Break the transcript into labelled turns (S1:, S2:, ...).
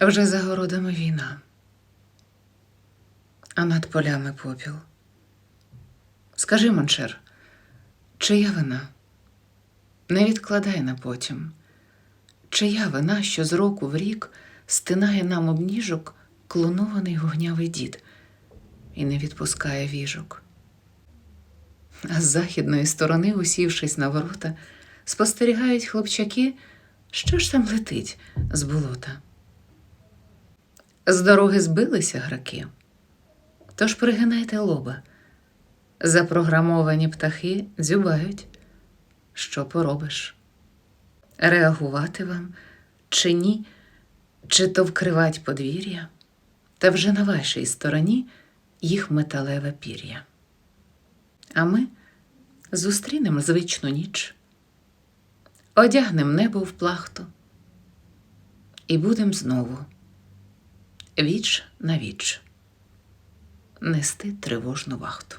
S1: Вже за городами війна, а над полями попіл. Скажи, Моншер, чия вина? Не відкладай на потім. Чия вина, що з року в рік стинає нам обніжок клонований гугнявий дід і не відпускає віжок. А з західної сторони, усівшись на ворота, спостерігають хлопчаки, що ж там летить з болота. З дороги збилися граки, тож пригинайте лоба. Запрограмовані птахи дзюбають. Що поробиш? Реагувати вам чи ні, чи то вкривать подвір'я, та вже на вашій стороні їх металеве пір'я. А ми зустрінем звичну ніч, одягнем небо в плахту і будем знову віч на віч нести тривожну вахту.